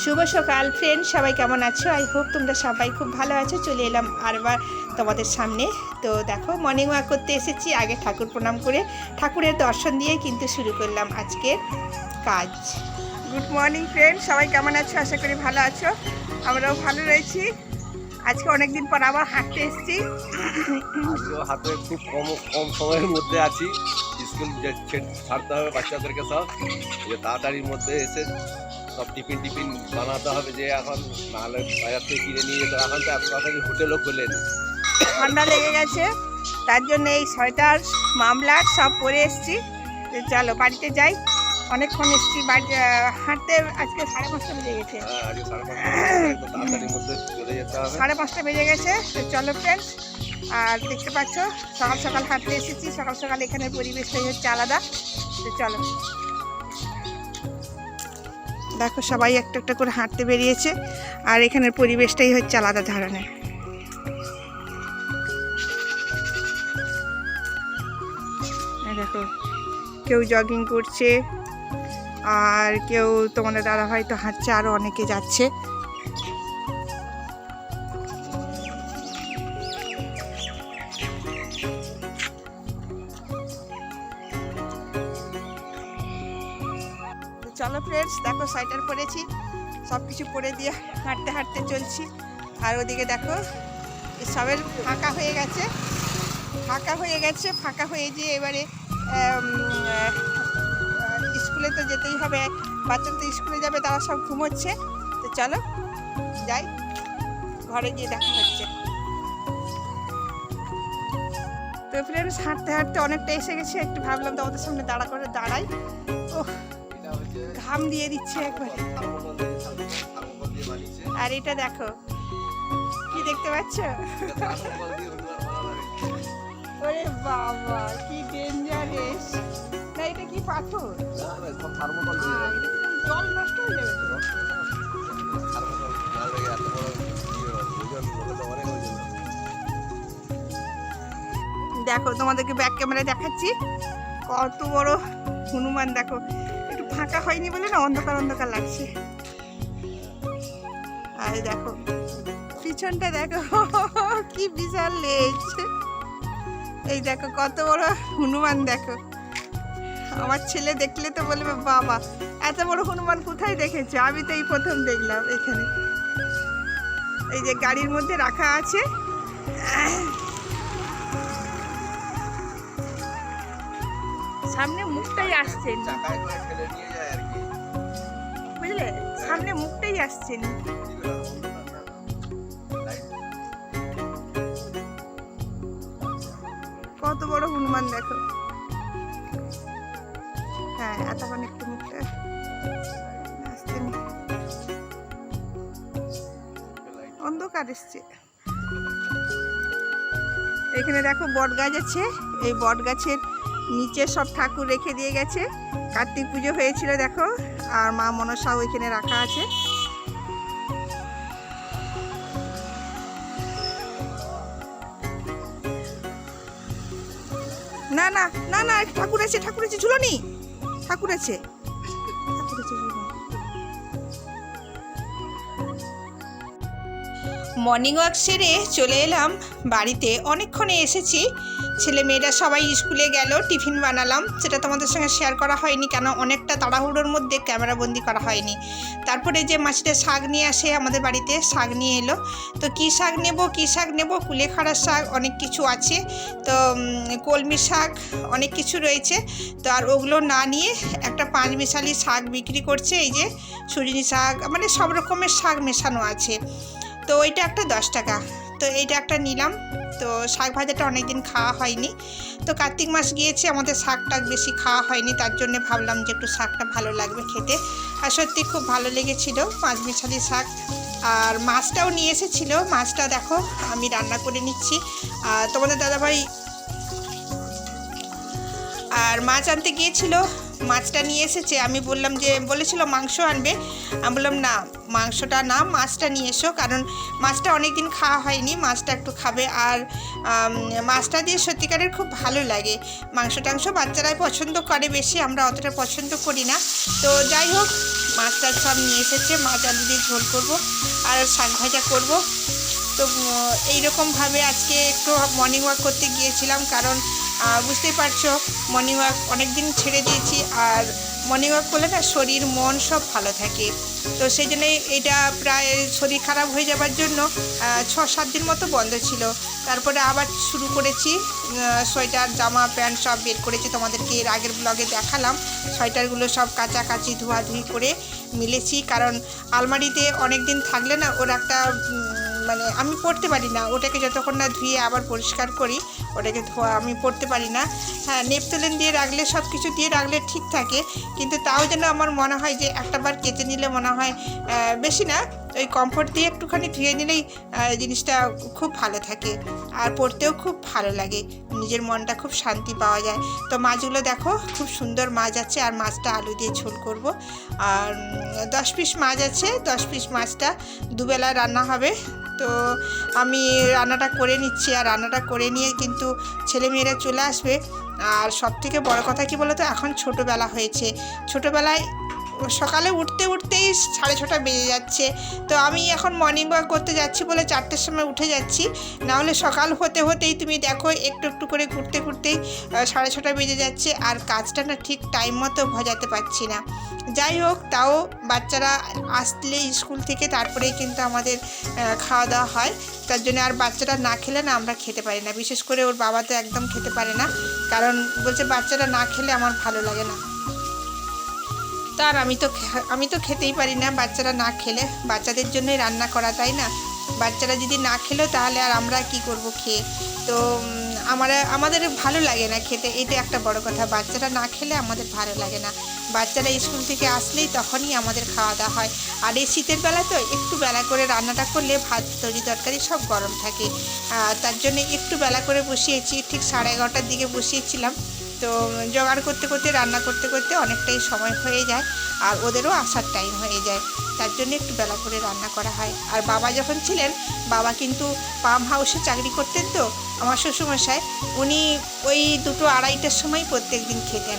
শুভ সকাল ফ্রেন্ড সবাই কেমন আছো? আই হোপ তোমরা সবাই খুব ভালো আছো। চলে এলাম আরবার তোমাদের সামনে। তো দেখো মর্নিং ওয়াক করতে এসেছি। আগে ঠাকুর প্রণাম করে ঠাকুরের দর্শন দিয়ে কিন্তু শুরু করলাম আজকের কাজ। গুড মর্নিং ফ্রেন্ড সবাই কেমন আছো? আশা করি ভালো আছো। আমরাও ভালো রয়েছি। আজকে অনেকদিন পর আবার হাঁটতে এসেছি। হাতে খুব কম কম সময়ের মধ্যে আছি। স্কুল ছাড়তে হবে বাচ্চাদেরকে সব। তাড়াতাড়ির মধ্যে এসে সব টিফিন টিফিন বানাতে হবে যে এখন নাহলে বাজার থেকে কিনে নিয়ে যেতে এখন তো এত তাড়াতাড়ি হোটেলও খোলেন ঠান্ডা লেগে গেছে তার জন্য এই সোয়েটার মামলার সব পরে এসেছি। চলো বাড়িতে যাই। অনেকক্ষণ এসেছি বাড়ি হাঁটতে আজকে সাড়ে পাঁচটা বেজে গেছে। হ্যাঁ সাড়ে পাঁচটা সাড়ে বেজে গেছে চলো ফ্রেন্ডস আর দেখতে পাচ্ছ সকাল সকাল হাঁটতে এসেছি সকাল সকাল এখানের পরিবেশটাই হচ্ছে আলাদা। তো চলো। দেখো সবাই একটা একটা করে হাঁটতে বেরিয়েছে, আর এখানের পরিবেশটাই হচ্ছে আলাদা ধরনের। দেখো, কেউ জগিং করছে, আর কেউ তোমাদের দাদা হয়তো হাঁটছে আরও অনেকে যাচ্ছে। ফ্রেন্ডস দেখো সোয়েটার পরেছি সব কিছু পরে দিয়ে হাঁটতে হাঁটতে চলছি। আর ওদিকে দেখো সবের ফাঁকা হয়ে গেছে। ফাঁকা হয়ে গেছে, ফাঁকা হয়ে যে এবারে স্কুলে তো যেতেই হবে। বাচ্চা তো স্কুলে যাবে, তারা সব ঘুমোচ্ছে। তো চলো, যাই, ঘরে গিয়ে দেখা হচ্ছে। তো ফ্রেন্ডস হাঁটতে হাঁটতে অনেকটা এসে গেছে। একটু ভাবলাম তোমাদের সামনে দাঁড়া করে দাঁড়াই। ও ঘাম দিয়ে দিচ্ছে একবার। আর এটা দেখো, কি দেখতে পাচ্ছ? ওরে বাবা, কি ডেঞ্জারেস না, এটা কি পাথর? জল নষ্ট হয়ে যাবে দেখো, তোমাদেরকে ব্যাক ক্যামেরায় দেখাচ্ছি। কত বড় হনুমান, দেখো। ফাঁকা হয়নি বলে না অন্ধকার অন্ধকার লাগছে। আর দেখো, পিছনটা দেখো, কি বিশাল লেজ। এই দেখো, কত বড় হনুমান দেখো। আমার ছেলে দেখলে তো বলবে, বাবা, এত বড় হনুমান কোথায় দেখেছে? আমি তো এই প্রথম দেখলাম এখানে। এই যে গাড়ির মধ্যে রাখা আছে। সামনে মুখটাই আসছে না, চাকায় করে ঠেলে নিয়ে যায় আর কি বুঝলে? সামনে মুখটাই আসছে না। কত বড় হনুমান দেখো। হ্যাঁ এতক্ষণ একটু মুখটা আসছে অন্ধকার এসছে। এখানে দেখো বট গাছ আছে। এই বট গাছের নিচে সব ঠাকুর রেখে দিয়ে গেছে। কার্তিক পুজো হয়েছিল, দেখো। আর মা মনসাও এখানে রাখা আছে। না না না না ঠাকুর আছে ঠাকুর আছে, ঝুলনি। ঠাকুর আছে। মর্নিং ওয়াক সেরে চলে এলাম। বাড়িতে অনেকক্ষণে এসেছি। ছেলে মেয়েরা সবাই স্কুলে গেল, টিফিন বানালাম। সেটা তোমাদের সঙ্গে শেয়ার করা হয়নি, কেন অনেকটা তাড়াহুড়োর মধ্যে ক্যামেরাবন্দি করা হয়নি। তারপরে যে মাছটা শাক নিয়ে আসে আমাদের বাড়িতে, শাক নিয়ে এলো। তো কী শাক নেব, কী শাক নেব? কুলেখাড়ার শাক, অনেক কিছু আছে। তো কলমি শাক, অনেক কিছু রয়েছে। তো আর ওগুলো না নিয়ে একটা পাঁচ মিশালি শাক বিক্রি করছে, এই যে সুজনি শাক মানে সব রকমের শাক মেশানো আছে। তো ওইটা একটা দশ টাকা। তো এইটা একটা নিলাম। তো শাক ভাজাটা অনেক দিন খাওয়া হয়নি। তো কার্তিক মাস গিয়েছে, আমাদের শাক টাক বেশি খাওয়া হয়নি, তার জন্য ভাবলাম যে একটু শাকটা ভালো লাগবে খেতে। আর সত্যি খুব ভালো লেগেছিল পাঁচ মিশালি শাক। আর মাছটাও নিয়ে এসেছিল, মাছটা দেখো আমি রান্না করে নিচ্ছি। আর তোমাদের দাদাভাই, আর মাছ আনতে গিয়েছিল মাছটা নিয়ে এসেছে। আমি বললাম যে, বলেছিল মাংস আনবে। আমি বললাম, না, মাংসটা না, মাছটা নিয়ে এসো। কারণ মাছটা অনেক দিন খাওয়া হয়নি, মাছটা একটু খাবে। আর মাছটা দিয়ে সত্যিকারের খুব ভালো লাগে। মাংস টাংস বাচ্চারাই পছন্দ করে বেশি, আমরা অতটা পছন্দ করি না। তো যাই হোক, মাছটা সব নিয়ে এসেছে। মাছ আলু দিয়ে ঝোল করব আর শাক ভাজা করব। তো এইরকমভাবে আজকে একটু মর্নিং ওয়াক করতে গিয়েছিলাম। কারণ বুঝতেই পারছ মর্নিং ওয়াক অনেক দিন ছেড়ে দিয়েছি, আর মর্নিং ওয়াক করলে না শরীর, মন সব ভালো থাকে। তো সেই জন্য এটা প্রায় শরীর খারাপ হয়ে যাবার জন্য ছ সাত দিন মতো বন্ধ ছিল। তারপরে আবার শুরু করেছি সোয়েটার, জামা, প্যান্ট সব বের করেছি তোমাদেরকে এর আগের ব্লগে দেখালাম। সোয়েটারগুলো সব কাচাকাচি, ধোয়াধুয়ি করে মিলেছি, কারণ আলমারিতে অনেক দিন থাকলে না ওর একটা মানে আমি পড়তে পারি না। ওটাকে যতক্ষণ না ধুয়ে আবার পরিষ্কার করি ওটাকে ধোয়া আমি পড়তে পারি না। হ্যাঁ নেপতলেন দিয়ে রাখলে সব কিছু দিয়ে রাখলে ঠিক থাকে। কিন্তু তাও যেন আমার মনে হয় যে একটা বার কেটে নিলে মনে হয় বেশি না। ওই কমফোর্ট দিয়ে একটুখানি ধুয়ে নিলেই জিনিসটা খুব ভালো থাকে। আর পড়তেও খুব ভালো লাগে। নিজের মনটা খুব শান্তি পাওয়া যায়। তো মাছগুলো দেখো, খুব সুন্দর মাছ আছে। আর মাছটা আলু দিয়ে ঝোল করব। আর দশ পিস মাছ আছে। দশ পিস মাছটা দুবেলা রান্না হবে। তো আমি রান্নাটা করে নিচ্ছি আর রান্নাটা করে নিয়ে কিন্তু ছেলেমেয়েরা চলে আসবে। আর সবথেকে বড় কথা কি বলতো? এখন ছোটোবেলা হয়েছে। ছোটোবেলায় সকালে উঠতে উঠতেই সাড়ে ছটা বেজে যাচ্ছে। তো আমি এখন মর্নিং ওয়াক করতে যাচ্ছি বলে চারটের সময় উঠে যাচ্ছি। নাহলে সকাল হতে হতেই তুমি দেখো একটু একটু করে ঘুরতে ঘুরতেই সাড়ে ছটা বেজে যাচ্ছে আর কাজটা না ঠিক টাইম মতো ভজাতে পারছি না। যাই হোক, তাও বাচ্চারা আসলে স্কুল থেকে তারপরেই কিন্তু আমাদের খাওয়া দাওয়া হয়। তার জন্য আর বাচ্চারা না খেলে না আমরা খেতে পারি না। বিশেষ করে ওর বাবা তো একদম খেতে পারে না। কারণ বলছে বাচ্চারা না খেলে আমার ভালো লাগে না। তার আমি তো আমি তো খেতেই পারি না। বাচ্চারা না খেলে বাচ্চাদের জন্যই রান্না করা, তাই না? বাচ্চারা যদি না খেলো তাহলে আর আমরা কি করব খেয়ে? তো আমরা, আমাদের ভালো লাগে না খেতে। এটা একটা বড় কথা। বাচ্চারা না খেলে আমাদের ভালো লাগে না। বাচ্চারা স্কুল থেকে আসলেই তখনই আমাদের খাওয়া দাওয়া হয়। আর এই শীতের বেলা তো একটু বেলা করে রান্নাটা করলে ভাত, তরি তরকারি সব গরম থাকে। তার জন্য একটু বেলা করে বসিয়েছি। ঠিক সাড়ে এগারোটার দিকে বসিয়েছিলাম। তো জোগাড় করতে করতে, রান্না করতে করতে অনেকটাই সময় হয়ে যায় আর ওদেরও আসার টাইম হয়ে যায়। তার জন্য একটু বেলা করে রান্না করা হয়। আর বাবা যখন ছিলেন, বাবা কিন্তু পাম হাউসে চাকরি করতেন তো, আমার শ্বশুরমশাই, উনি ওই দুটো আড়াইটার সময় প্রত্যেক দিন খেতেন।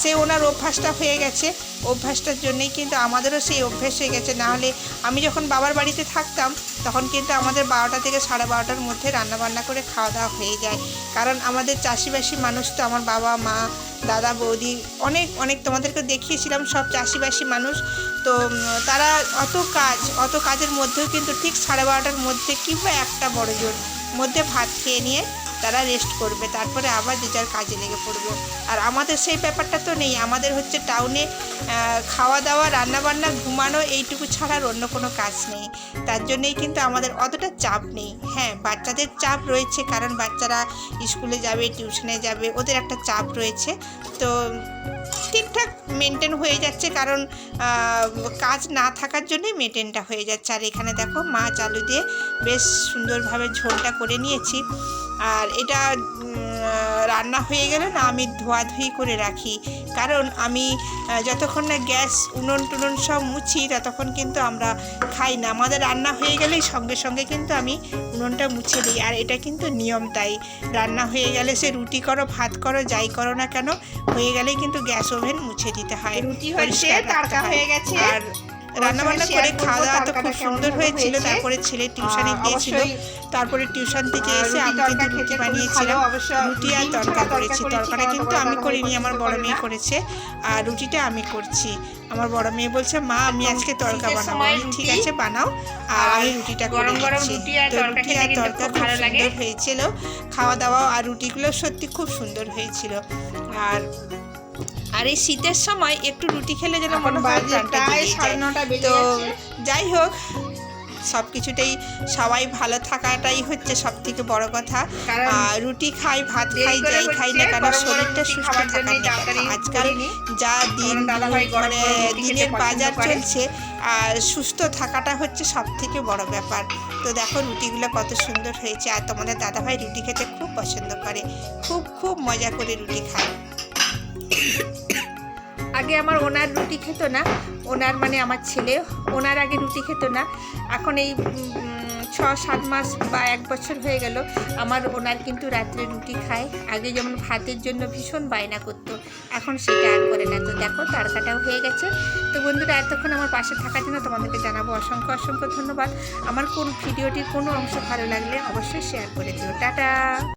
সে ওনার অভ্যাসটা হয়ে গেছে। অভ্যাসটার জন্যেই কিন্তু আমাদেরও সেই অভ্যাস হয়ে গেছে। না হলে আমি যখন বাবার বাড়িতে থাকতাম, তখন কিন্তু আমাদের বারোটা থেকে সাড়ে বারোটার মধ্যে রান্নাবান্না করে খাওয়া দাওয়া হয়ে যায়। কারণ আমাদের চাষিবাসী মানুষ তো আমার বাবা, মা, দাদা, বৌদি অনেক অনেক তোমাদেরকে দেখিয়েছিলাম, সব চাষিবাসী মানুষ। তো তারা অত কাজ, অত কাজের মধ্যেও কিন্তু ঠিক সাড়ে বারোটার মধ্যে কিংবা একটা বড় জোর মধ্যে ভাত খেয়ে নিয়ে তারা রেস্ট করবে, তারপরে আবার যে যার কাজে লেগে পড়বে। আর আমাদের সেই ব্যাপারটা তো নেই, আমাদের হচ্ছে টাউনে খাওয়া দাওয়া রান্নাবান্না, ঘুমানো, এইটুকু ছাড়া আর অন্য কোনো কাজ নেই। তার জন্যেই কিন্তু আমাদের অতটা চাপ নেই। হ্যাঁ বাচ্চাদের চাপ রয়েছে, কারণ বাচ্চারা স্কুলে যাবে টিউশনে যাবে, ওদের একটা চাপ রয়েছে। তো ঠিকঠাক মেনটেন হয়ে যাচ্ছে, কারণ কাজ না থাকার জন্যই মেনটেনটা হয়ে যাচ্ছে। আর এখানে দেখো, মাছ, আলু দিয়ে বেশ সুন্দরভাবে ঝোলটা করে নিয়েছি। আর এটা রান্না হয়ে গেলে না আমি ধোয়াধুয়ি করে রাখি। কারণ আমি যতক্ষণ না গ্যাস উনুন টুনুন সব মুছি ততক্ষণ কিন্তু আমরা খাই না। আমাদের রান্না হয়ে গেলেই সঙ্গে সঙ্গে কিন্তু আমি উনুনটা মুছে দিই। আর এটা কিন্তু নিয়ম তাই। রান্না হয়ে গেলে সে রুটি করো ভাত করো যাই করো না কেন হয়ে গেলেই কিন্তু গ্যাস ওভেন মুছে দিতে হয়। রুটি হয়েছে তারকা হয়ে গেছে। আর রান্না বান্না share করে খাওয়া দাওয়া তো খুব সুন্দর হয়েছিল তারপরে ছেলে টিউশনে গিয়েছিল তারপরে টিউশন থেকে এসে আমি কিন্তু রুটি বানিয়েছিলাম। রুটি আর তরকা করেছি তরকাটা কিন্তু আমি করিনি আমার বড় মেয়ে করেছে আর রুটিটা আমি করছি। আমার বড় মেয়ে বলছে মা আমি আজকে তরকা বানাবো। ঠিক আছে বানাও। আর আমি রুটিটা গরম গরম রুটি আর তরকা রুটি আর তরকা খুব। সুন্দর হয়েছিল। খাওয়া দাওয়া আর রুটিগুলো সত্যি খুব সুন্দর হয়েছিল। আর আর এই শীতের সময় একটু রুটি খেলে যেন মনে হয় তো যাই হোক সব কিছুতেই সবাই ভালো থাকাটাই হচ্ছে সব থেকে বড় কথা। আর রুটি খাই ভাত খাই যাই খাই না কেন শরীরটা রুটি সুস্থ থাকার আজকাল। যা দিন মানে দিনের বাজার চলছে আর সুস্থ থাকাটা হচ্ছে সব থেকে বড় ব্যাপার। তো দেখো রুটিগুলো কত সুন্দর হয়েছে আর তোমাদের দাদাভাই রুটি খেতে খুব পছন্দ করে। খুব খুব মজা করে রুটি খায়। আগে আমার ওনার রুটি খেত না। ওনার মানে আমার ছেলে। ওনার আগে রুটি খেত না। এখন এই ছ, সাত মাস বা এক বছর হয়ে গেল, আমার ওনার কিন্তু রাত্রে রুটি খায়। আগে যেমন ভাতের জন্য ভীষণ বায়না করতো, এখন সেটা আর করে না। তো দেখো, তারকাটাও হয়ে গেছে। তো বন্ধুরা, এতক্ষণ আমার পাশে থাকার জন্য তোমাদেরকে জানাব অসংখ্য অসংখ্য ধন্যবাদ। আমার কোন ভিডিওটির কোনো অংশ ভালো লাগলে অবশ্যই শেয়ার করে দিও। টাটা!